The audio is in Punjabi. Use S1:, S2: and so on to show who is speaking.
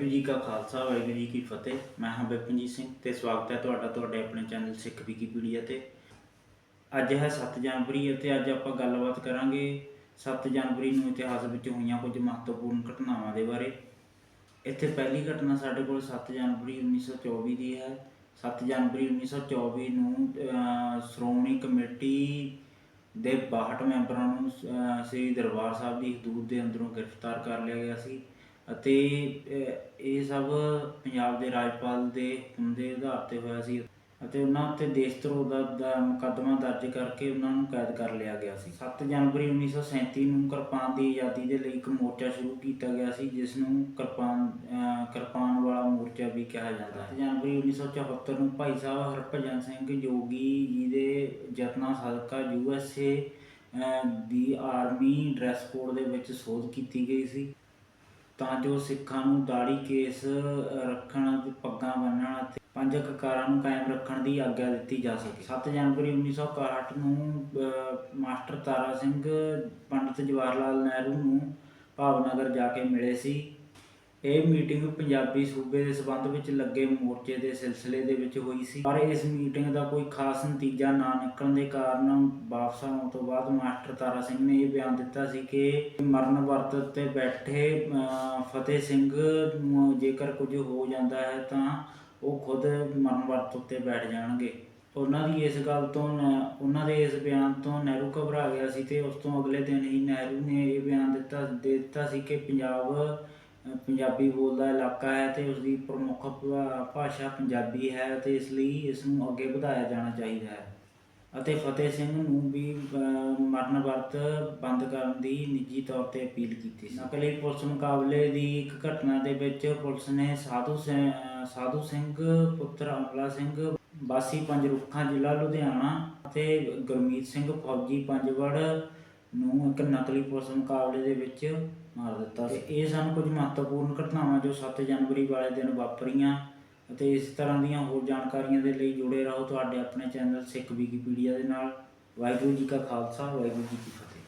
S1: ਵਾਹਿਗੁਰੂ ਜੀ ਕਾ ਖਾਲਸਾ, ਵਾਹਿਗੁਰੂ ਜੀ ਕੀ ਫਤਿਹ। ਮੈਂ ਹਾਂ ਬਿਪਨਜੀਤ ਸਿੰਘ ਤੇ ਸਵਾਗਤ ਹੈ ਤੁਹਾਡਾ, ਤੁਹਾਡੇ ਆਪਣੇ ਚੈਨਲ ਸਿੱਖ ਵਿਕੀਪੀਡੀਆ ਤੇ। ਅੱਜ ਹੈ 7 ਜਨਵਰੀ ਅਤੇ ਅੱਜ ਆਪਾਂ ਗੱਲਬਾਤ ਕਰਾਂਗੇ 7 ਜਨਵਰੀ ਨੂੰ ਇਤਿਹਾਸ ਵਿੱਚ ਹੋਈਆਂ ਕੁਝ ਮਹੱਤਵਪੂਰਨ ਘਟਨਾਵਾਂ ਦੇ ਬਾਰੇ। ਇੱਥੇ ਪਹਿਲੀ ਘਟਨਾ ਸਾਡੇ ਕੋਲ 7 ਜਨਵਰੀ 1924 ਦੀ ਹੈ। 7 ਜਨਵਰੀ 1924 ਨੂੰ ਸ਼੍ਰੋਮਣੀ ਕਮੇਟੀ ਦੇ 62 ਮੈਂਬਰਾਂ ਨੂੰ ਸ੍ਰੀ ਦਰਬਾਰ ਸਾਹਿਬ ਦੀ ਹਦੂਦ ਦੇ ਅੰਦਰੋਂ ਗ੍ਰਿਫਤਾਰ ਕਰ ਲਿਆ ਗਿਆ ਸੀ। ਅਤੇ ਇਹ ਸਭ ਪੰਜਾਬ ਦੇ ਰਾਜਪਾਲ ਦੇ ਹੁਕਮ ਦੇ ਆਧਾਰ ਤੇ ਹੋਇਆ ਸੀ ਅਤੇ ਉਹਨਾਂ ਉੱਤੇ ਦੇਸ਼ ਧਰੋਹ ਦਾ, ਮੁਕੱਦਮਾ ਦਰਜ ਕਰਕੇ ਉਹਨਾਂ ਨੂੰ ਕੈਦ ਕਰ ਲਿਆ ਗਿਆ ਸੀ। 7 ਜਨਵਰੀ 1937 ਨੂੰ ਕਿਰਪਾਨ ਦੀ ਆਜ਼ਾਦੀ ਦੇ ਲਈ ਇੱਕ ਮੋਰਚਾ ਸ਼ੁਰੂ ਕੀਤਾ ਗਿਆ ਸੀ ਜਿਸ ਨੂੰ ਕਿਰਪਾਨ ਕਿਰਪਾਨ ਵਾਲਾ ਮੋਰਚਾ ਵੀ ਕਿਹਾ ਜਾਂਦਾ ਹੈ। ਜਨਵਰੀ 1974 ਨੂੰ ਭਾਈ ਸਾਹਿਬ ਹਰਭਜਨ ਸਿੰਘ ਜੋਗੀ ਜੀ ਦੇ ਯਤਨਾਂ ਸਦਕਾ ਯੂਐਸਏ ਦੀ ਆਰਮੀ ਡਰੈਸ ਕੋਡ ਦੇ ਵਿੱਚ ਸੋਧ ਕੀਤੀ ਗਈ ਸੀ। ਤਾਂ ਜੋ ਸਿੱਖਾਂ ਨੂੰ ਦਾੜੀ ਕੇਸ ਰੱਖਣ ਅਤੇ ਪੱਗਾਂ ਬੰਨਣ ਅਤੇ ਪੰਜ ਕਕਾਰਾਂ ਨੂੰ ਕਾਇਮ ਰੱਖਣ ਦੀ ਆਗਿਆ ਦਿੱਤੀ ਜਾ ਸਕੇ। 7 ਜਨਵਰੀ 1961 ਨੂੰ ਮਾਸਟਰ ਤਾਰਾ ਸਿੰਘ ਪੰਡਿਤ ਜਵਾਹਰ ਲਾਲ ਨਹਿਰੂ ਨੂੰ ਭਾਵਨਗਰ ਜਾ ਕੇ ਮਿਲੇ ਸੀ। ਇਹ ਮੀਟਿੰਗ ਪੰਜਾਬੀ ਸੂਬੇ ਦੇ ਸਬੰਧ ਵਿੱਚ ਲੱਗੇ ਮੋਰਚੇ ਦੇ ਸਿਲਸਿਲੇ ਦੇ ਵਿੱਚ ਹੋਈ ਸੀ। ਪਰ ਇਸ ਮੀਟਿੰਗ ਦਾ ਕੋਈ ਖਾਸ ਨਤੀਜਾ ਨਾ ਨਿਕਲਣ ਦੇ ਕਾਰਨ ਵਾਪਸ ਆਉਣ ਤੋਂ ਬਾਅਦ ਮਾਸਟਰ ਤਾਰਾ ਸਿੰਘ ਨੇ ਇਹ ਬਿਆਨ ਦਿੱਤਾ ਸੀ ਕਿ ਮਰਨ ਵਰਤ ਤੇ ਬੈਠੇ ਫਤਿਹ ਸਿੰਘ ਨੂੰ ਜੇਕਰ ਕੁਝ ਹੋ ਜਾਂਦਾ ਹੈ ਤਾਂ ਉਹ ਖੁਦ ਮਰਨ ਵਰਤ ਉੱਤੇ ਬੈਠ ਜਾਣਗੇ। ਉਹਨਾਂ ਦੀ ਇਸ ਗੱਲ ਤੋਂ ਉਹਨਾਂ ਦੇ ਇਸ ਬਿਆਨ ਤੋਂ ਨਹਿਰੂ ਘਬਰਾ ਗਿਆ ਸੀ ਤੇ ਉਸ ਤੋਂ ਅਗਲੇ ਦਿਨ ਹੀ ਨਹਿਰੂ ਨੇ ਇਹ ਬਿਆਨ ਦਿੱਤਾ, ਦੇ ਦਿੱਤਾ ਸੀ ਕਿ ਪੰਜਾਬ ਪੰਜਾਬੀ ਬੋਲਦਾ ਇਲਾਕਾ ਹੈ ਤੇ ਉਸ ਦੀ ਪ੍ਰਮੁੱਖ ਭਾਸ਼ਾ ਪੰਜਾਬੀ ਹੈ ਤੇ ਇਸ ਲਈ ਇਸ ਨੂੰ ਅੱਗੇ ਵਧਾਇਆ ਜਾਣਾ ਚਾਹੀਦਾ ਹੈ। ਅਤੇ ਫਤਿਹ ਸਿੰਘ ਨੂੰ ਵੀ ਮਰਨ ਵਰਤ ਬੰਦ ਕਰਨ ਦੀ ਨਿੱਜੀ ਤੌਰ ਤੇ ਅਪੀਲ ਕੀਤੀ ਸੀ। ਨਕਲੀ ਪੁਲਿਸ ਮੁਕਾਬਲੇ ਦੀ ਇੱਕ ਘਟਨਾ ਦੇ ਵਿੱਚ ਪੁਲਿਸ ਨੇ ਸਾਧੂ ਸਾਧੂ ਸਿੰਘ, ਪੁੱਤਰ ਅਮਲਾ ਸਿੰਘ, ਵਾਸੀ ਪੰਜ ਰੁੱਖਾਂ, ਜ਼ਿਲ੍ਹਾ ਲੁਧਿਆਣਾ ਅਤੇ ਗੁਰਮੀਤ ਸਿੰਘ ਫੌਜੀ ਪੰਜਵੜ ਨੂੰ ਇੱਕ ਨਕਲੀ ਪੁਲਿਸ ਮੁਕਾਬਲੇ ਦੇ ਵਿੱਚ ਮਾਰ ਦਿੱਤਾ ਸੀ। ਇਹ ਸਨ ਕੁਝ ਮਹੱਤਵਪੂਰਨ ਘਟਨਾਵਾਂ ਜੋ 7 ਜਨਵਰੀ ਵਾਲੇ ਦਿਨ ਵਾਪਰੀਆਂ ਅਤੇ ਇਸ ਤਰ੍ਹਾਂ ਦੀਆਂ ਹੋਰ ਜਾਣਕਾਰੀਆਂ ਦੇ ਲਈ ਜੁੜੇ ਰਹੋ ਤੁਹਾਡੇ ਆਪਣੇ ਚੈਨਲ ਸਿੱਖ ਵਿਕੀਪੀਡੀਆ ਦੇ ਨਾਲ। ਵਾਹਿਗੁਰੂ ਜੀ ਕਾ ਖਾਲਸਾ, ਵਾਹਿਗੁਰੂ ਜੀ ਕੀ ਫਤਿਹ।